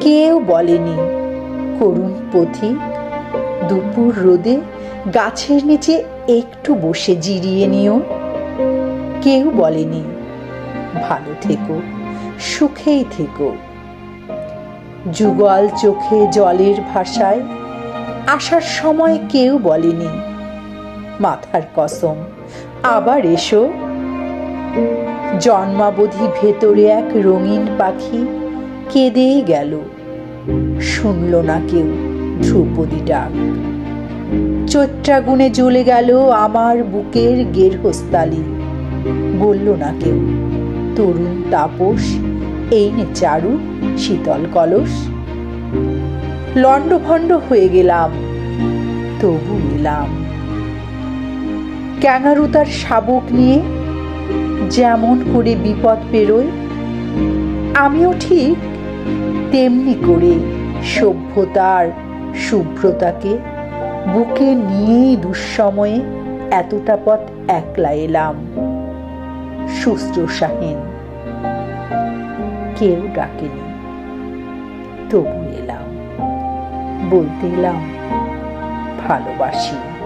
কেউ বলেনি। করুণ পথিক, দুপুর রোদে গাছের নিচে একটু বসে জিরিয়ে নিও। কেউ বলেনি, ভালো থেকো, সুখেই থেকো। যুগল চোখে জলের ভাষায় আসার সময় কেউ বলেনি, মাথার কসম, আবার এসো। জন্মাবধি ভেতরে এক রঙিন পাখি কেঁদেই গেল। শুনল না কেউ ধ্রুপদী ডাক। চৈত্রাগুনে জ্বলে গেল আমার বুকের গেরহস্তালি বলল না কেউ, তরুণ তাপস, এই চারু, শীতল কলস। লণ্ডভণ্ড হয়ে গেলাম, তবু এলাম। ক্যাঙারু তার শাবক নিয়ে যেমন করে বিপদ পেরোয়, আমিও ঠিক তেমনি করে সভ্যতার শুভ্রতাকে বুকে নিয়েই দুঃসময়ে এতটা পথ একলা এলাম। শুশ্রূষাহীন কেউ ডাকেনি। তবু এলাম। বলতে এলাম, ভালোবাসি।